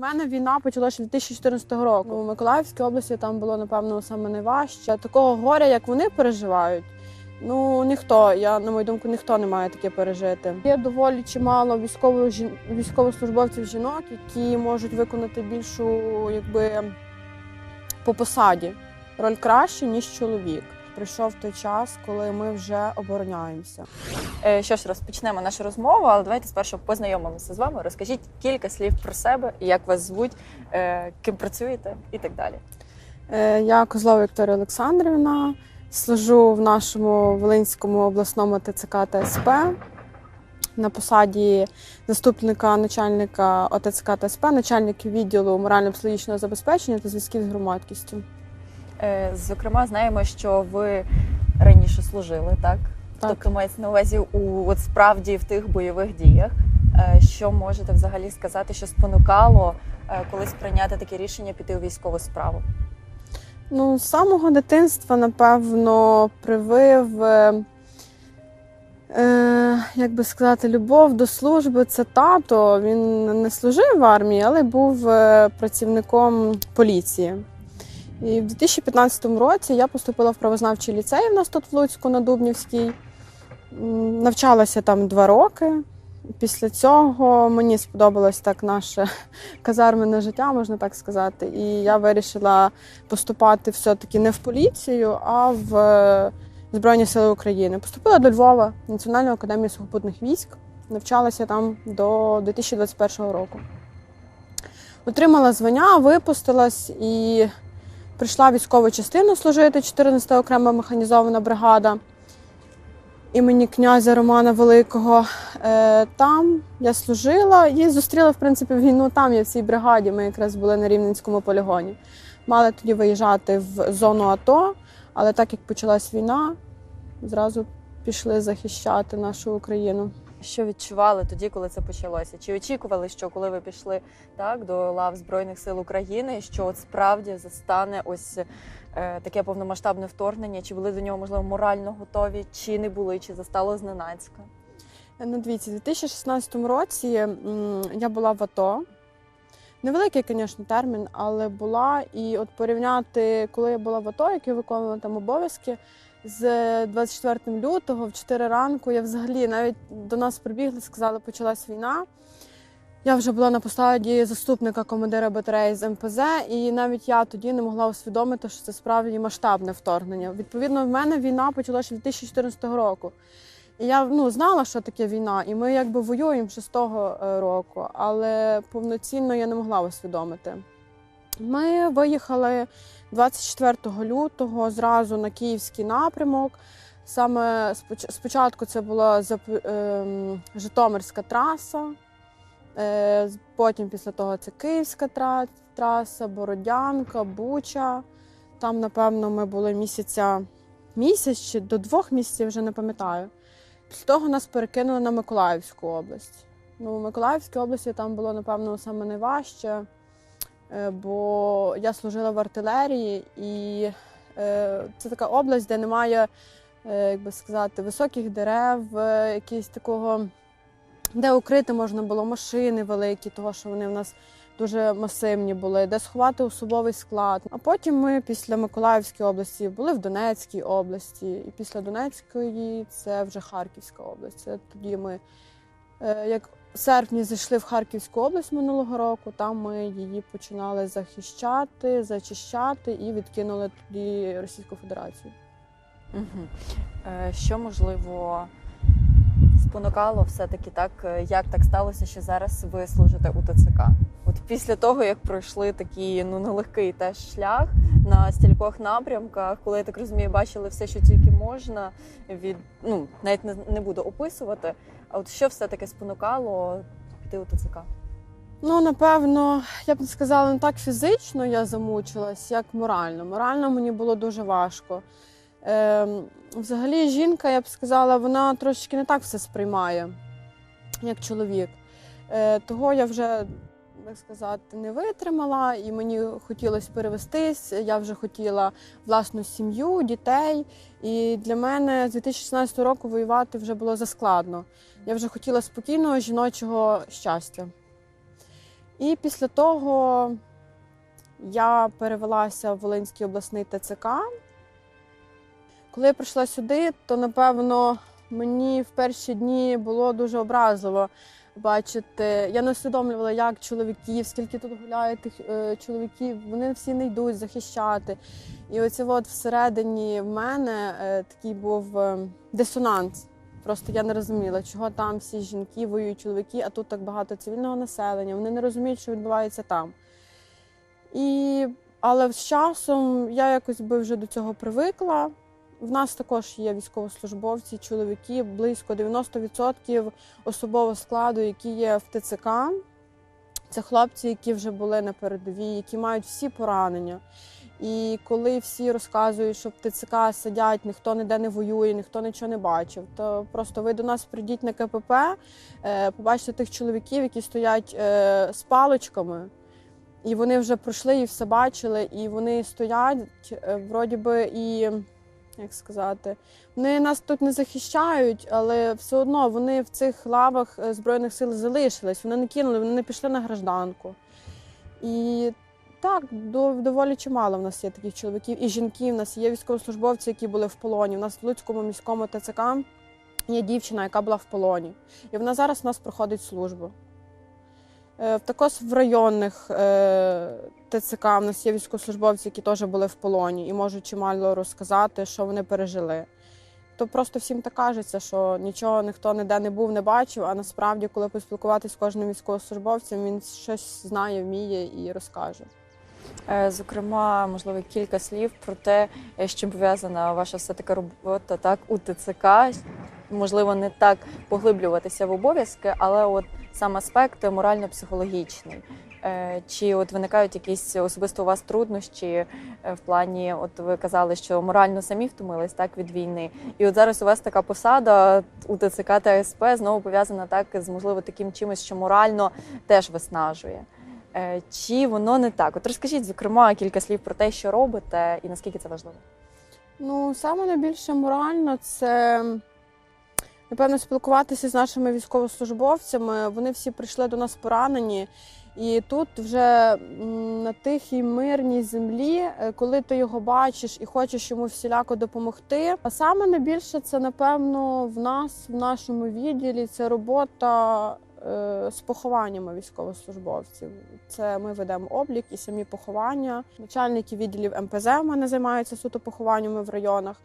мене війна почалася 2014 року. У Миколаївській області там було напевно саме найважче. Такого горя, як вони переживають. Ну ніхто, я на мою думку, ніхто не має таке пережити. Є доволі чимало військових військовослужбовців жінок, які можуть виконати більшу, якби по посаді роль краще ніж чоловік. Прийшов той час, коли ми вже обороняємося. Е, Що ж, розпочнемо нашу розмову, але давайте спершу познайомимося з вами. Розкажіть кілька слів про себе, як вас звуть, е, ким працюєте і так далі. Е, Я Козлова Вікторія Олександрівна, служу в нашому Волинському обласному ТЦК ТСП на посаді заступника начальника ОТЦК ТСП, начальника відділу морально-психологічного забезпечення та зв'язків з громадськістю. Е, Зокрема, знаємо, що ви раніше служили, так? Так. Тобто мається на увазі у от справді в тих бойових діях. Е, Що можете взагалі сказати, що спонукало е, колись прийняти таке рішення піти у військову справу? Ну, з самого дитинства, напевно, привив, е, е, як би сказати, любов до служби. Це тато. Він не служив в армії, але був працівником поліції. І в 2015 році я поступила в правознавчий ліцей в нас тут в Луцьку на Дубнівській. Навчалася там два роки. Після цього мені сподобалось так наше казармене життя, можна так сказати. І я вирішила поступати все-таки не в поліцію, а в е, Збройні Сили України. Поступила до Львова, Національну академію сухопутних військ. Навчалася там до 2021 року. Отримала звання, випустилась і прийшла в військову частину служити 14 окрема механізована бригада імені князя Романа Великого. Е, Там я служила і зустріла в принципі війну там, я в цій бригаді. Ми якраз були на Рівненському полігоні. Мали тоді виїжджати в зону АТО, але так як почалась війна, зразу пішли захищати нашу Україну. Що відчували тоді, коли це почалося? Чи очікували, що коли ви пішли так до лав Збройних сил України, що от справді застане ось е, таке повномасштабне вторгнення? Чи були до нього можливо морально готові, чи не були, чи застало зненацька? Ну, дивіться, у 2016 році я була в АТО. Невеликий, звісно, термін, але була. І от порівняти, коли я була в АТО, як я виконувала там обов'язки, з 24 лютого в 4 ранку я взагалі навіть до нас прибігли, сказали, почалась війна. Я вже була на посаді заступника командира батареї з МПЗ, і навіть я тоді не могла усвідомити, що це справді масштабне вторгнення. Відповідно, в мене війна почалася 2014 року. І я ну, знала, що таке війна, і ми якби воюємо вже з того е, року, але повноцінно я не могла усвідомити. Ми виїхали 24 лютого зразу на київський напрямок. Саме спочатку це була ем, Житомирська траса, е, потім після того це Київська траса, Бородянка, Буча. Там, напевно, ми були місяця місяць чи до двох місяців, вже не пам'ятаю. Після того нас перекинули на Миколаївську область. Ну, в Миколаївській області там було, напевно, саме найважче, бо я служила в артилерії, і е, це така область, де немає, е, як би сказати, високих дерев, е, якісь такого, де укрити можна було машини великі, того що вони в нас дуже масивні були, де сховати особовий склад. А потім ми після Миколаївської області були в Донецькій області, і після Донецької це вже Харківська область. Це тоді ми, е, як серпні зайшли в Харківську область минулого року, там ми її починали захищати, зачищати і відкинули тоді Російську Федерацію. Угу. Що можливо спонукало все-таки так, е, як так сталося, що зараз ви служите у ТЦК? От після того, як пройшли такий ну нелегкий теж шлях на стількох напрямках, коли я так розумію, бачили все, що тільки можна, від ну навіть не, не буду описувати. А от що все-таки спонукало піти у ТЦК? Ну, напевно, я б не сказала, не так фізично я замучилась, як морально. Морально мені було дуже важко. Е, взагалі, жінка, я б сказала, вона трошечки не так все сприймає, як чоловік. Е, того я вже, як сказати, не витримала, і мені хотілося перевестись. Я вже хотіла власну сім'ю, дітей. І для мене з 2016 року воювати вже було заскладно. Я вже хотіла спокійного жіночого щастя. І після того я перевелася в Волинський обласний ТЦК. Коли я прийшла сюди, то напевно мені в перші дні було дуже образливо бачити. Я не усвідомлювала, як чоловіків, скільки тут гуляє тих е, чоловіків, вони всі не йдуть захищати. І оце от всередині в мене е, такий був е, дисонанс. Просто я не розуміла, чого там всі жінки воюють чоловіки, а тут так багато цивільного населення. Вони не розуміють, що відбувається там. І, але з часом я якось би вже до цього привикла. В нас також є військовослужбовці, чоловіки, близько 90% особового складу, які є в ТЦК. Це хлопці, які вже були на передовій, які мають всі поранення. І коли всі розказують, що в ТЦК сидять, ніхто ніде не воює, ніхто нічого не бачив, то просто ви до нас прийдіть на КПП, е, побачите тих чоловіків, які стоять е, з паличками, і вони вже пройшли і все бачили, і вони стоять, е, вроді би, і як сказати, вони нас тут не захищають, але все одно вони в цих лавах е, Збройних сил залишились. Вони не кинули, вони не пішли на гражданку. І так, доволі чимало в нас є таких чоловіків і жінки. В нас є військовослужбовці, які були в полоні. У нас в Луцькому міському ТЦК є дівчина, яка була в полоні. І вона зараз у нас проходить службу. Е, Також в районних е, ТЦК в нас є військовослужбовці, які теж були в полоні і можуть чимало розказати, що вони пережили. То просто всім так кажеться, що нічого ніхто ніде не був, не бачив. А насправді, коли поспілкуватися з кожним військовослужбовцем, він щось знає, вміє і розкаже. Е, Зокрема, можливо, кілька слів про те, е, з чим пов'язана ваша все таки робота так у ТЦК. Можливо, не так поглиблюватися в обов'язки, але от сам аспект морально-психологічний. Е, Чи от виникають якісь особисто у вас труднощі в плані, от ви казали, що морально самі втомились так від війни, і от зараз у вас така посада у ТЦК та СП знову пов'язана так з можливо таким чимось, що морально теж виснажує. Е, Чи воно не так? От розкажіть, зокрема, кілька слів про те, що робите, і наскільки це важливо. Ну, саме найбільше морально це напевно спілкуватися з нашими військовослужбовцями. Вони всі прийшли до нас поранені. І тут вже на тихій мирній землі, е, коли ти його бачиш і хочеш йому всіляко допомогти. А саме найбільше це напевно в нас, в нашому відділі, це робота з похованнями військовослужбовців. Це ми ведемо облік і самі поховання. Начальники відділів МПЗ в мене займаються суто похованнями в районах,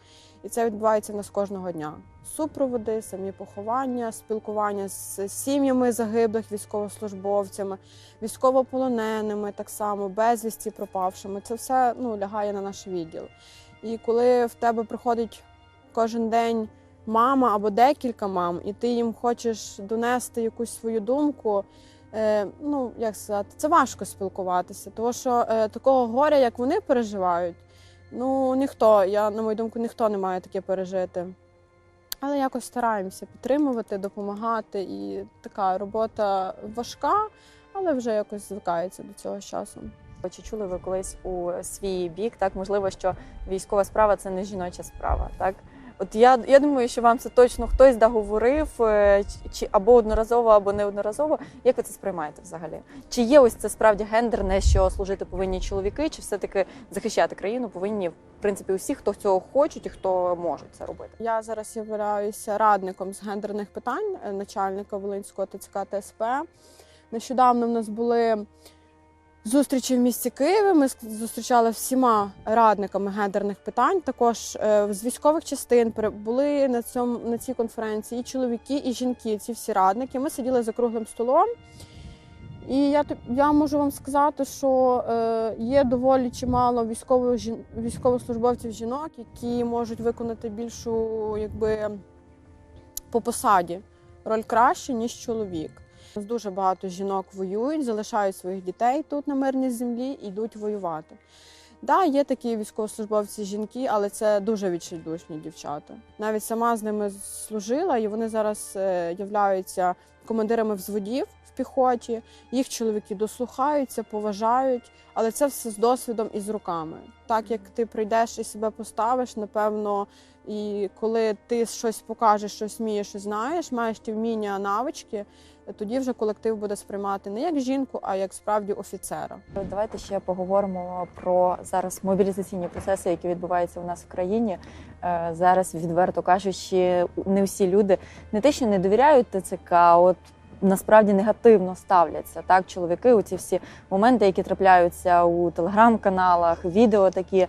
і це відбувається нас кожного дня. Супроводи, самі поховання, спілкування з сім'ями загиблих військовослужбовцями, військовополоненими, так само безвісті пропавшими. Це все ну, лягає на наш відділ. І коли в тебе приходить кожен день мама або декілька мам, і ти їм хочеш донести якусь свою думку. Е, ну, як сказати, це важко спілкуватися, тому що е, такого горя, як вони переживають, ну ніхто, я, на мою думку, ніхто не має таке пережити. Але якось стараємося підтримувати, допомагати. І така робота важка, але вже якось звикається до цього з часом. Чи чули ви колись у свій бік? Так, можливо, що військова справа це не жіноча справа, так? От я, я думаю, що вам це точно хтось да говорив, е, чи або одноразово, або неодноразово. Як ви це сприймаєте взагалі? Чи є ось це справді гендерне, що служити повинні чоловіки, чи все-таки захищати країну повинні в принципі усі, хто цього хочуть і хто можуть це робити? Я зараз являюся радником з гендерних питань е, начальника Волинського ТЦК ТСП. Нещодавно в нас були зустрічі в місті Києві. Ми зустрічали всіма радниками гендерних питань. Також е, з військових частин були на цьому на цій конференції і чоловіки, і жінки. Ці всі радники. Ми сиділи за круглим столом. І я я можу вам сказати, що е, є доволі чимало військово військовослужбовців жінок, які можуть виконати більшу, якби по посаді роль краще, ніж чоловік. Дуже багато жінок воюють, залишають своїх дітей тут на мирній землі і йдуть воювати. Да, є такі військовослужбовці жінки, але це дуже відчайдушні дівчата. Навіть сама з ними служила, і вони зараз е, являються командирами взводів в піхоті. Їх чоловіки дослухаються, поважають, але це все з досвідом і з руками. Так як ти прийдеш і себе поставиш, напевно, і коли ти щось покажеш, щось вмієш і знаєш, маєш ті вміння, навички, тоді вже колектив буде сприймати не як жінку, а як справді офіцера. Давайте ще поговоримо про зараз мобілізаційні процеси, які відбуваються у нас в країні. Е, Зараз, відверто кажучи, не всі люди не те, що не довіряють ТЦК, от насправді негативно ставляться. Так, чоловіки, у ці всі моменти, які трапляються у телеграм-каналах, відео такі.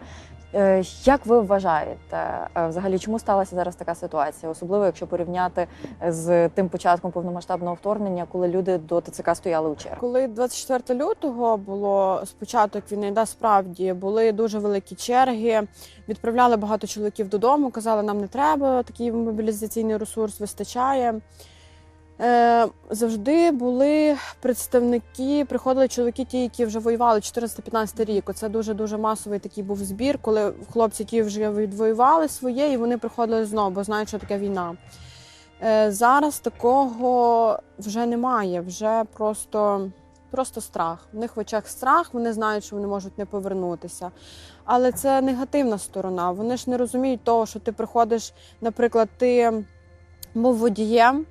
Е, Як ви вважаєте, е, взагалі, чому сталася зараз така ситуація, особливо якщо порівняти з тим початком повномасштабного вторгнення, коли люди до ТЦК стояли у чергах? Коли 24 лютого було спочаток війни, да, справді були дуже великі черги. Відправляли багато чоловіків додому, казали, нам не треба, такий мобілізаційний ресурс вистачає. Е, завжди були представники, приходили чоловіки, ті, які вже воювали 415 рік. Це дуже дуже масовий такий був збір, коли хлопці ті вже відвоювали своє, і вони приходили знову, бо знають, що таке війна. Е, зараз такого вже немає. Вже просто, просто страх. В них в очах страх, вони знають, що вони можуть не повернутися. Але це негативна сторона. Вони ж не розуміють того, що ти приходиш, наприклад, ти був водієм.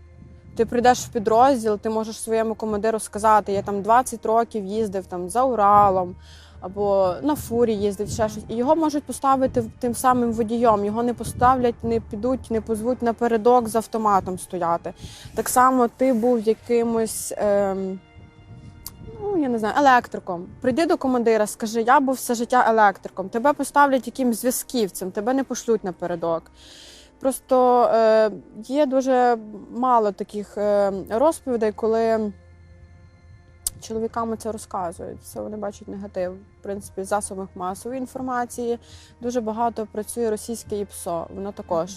Ти прийдеш в підрозділ, ти можеш своєму командиру сказати, я там 20 років їздив там за Уралом або на фурі їздив, ще щось. І його можуть поставити тим самим водієм. Його не поставлять, не підуть, не позвуть напередок з автоматом стояти. Так само ти був якимось. Ем, Ну, я не знаю, електриком. Прийди до командира, скажи, я був все життя електриком. Тебе поставлять якимсь зв'язківцем, тебе не пошлють напередок. Просто е, є дуже мало таких е, розповідей, коли чоловікам це розказують. Це вони бачать негатив. В принципі, в засобах масової інформації дуже багато працює російське ІПСО. Воно також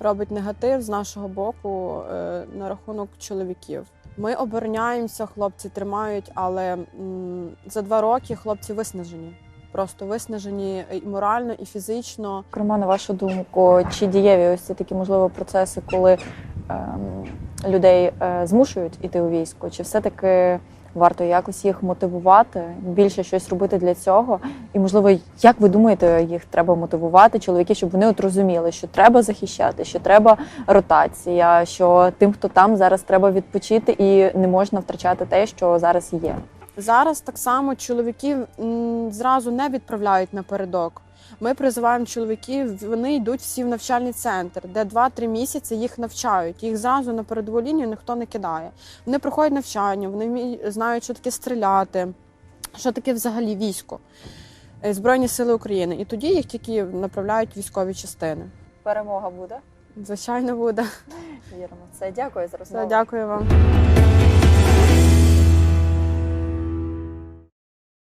робить негатив з нашого боку е, на рахунок чоловіків. Ми обороняємося, хлопці тримають, але м, за два роки хлопці виснажені. Просто виснажені і морально, і фізично. Зокрема, на вашу думку, чи дієві ось ці такі можливо процеси, коли ем, людей е, змушують іти у військо, чи все-таки варто якось їх мотивувати, більше щось робити для цього? І можливо, як ви думаєте, їх треба мотивувати, чоловіки, щоб вони от розуміли, що треба захищати, що треба ротація, що тим, хто там зараз треба відпочити, і не можна втрачати те, що зараз є. Зараз так само чоловіків зразу не відправляють напередок. Ми призиваємо чоловіків, вони йдуть всі в навчальний центр, де 2-3 місяці їх навчають. Їх зразу на передову лінію ніхто не кидає. Вони проходять навчання, вони знають, що таке стріляти, що таке взагалі військо, е, Збройні Сили України. І тоді їх тільки направляють в військові частини. Перемога буде. Звичайно, буде. Віримо в це. Дякую за розмову. Все, дякую вам.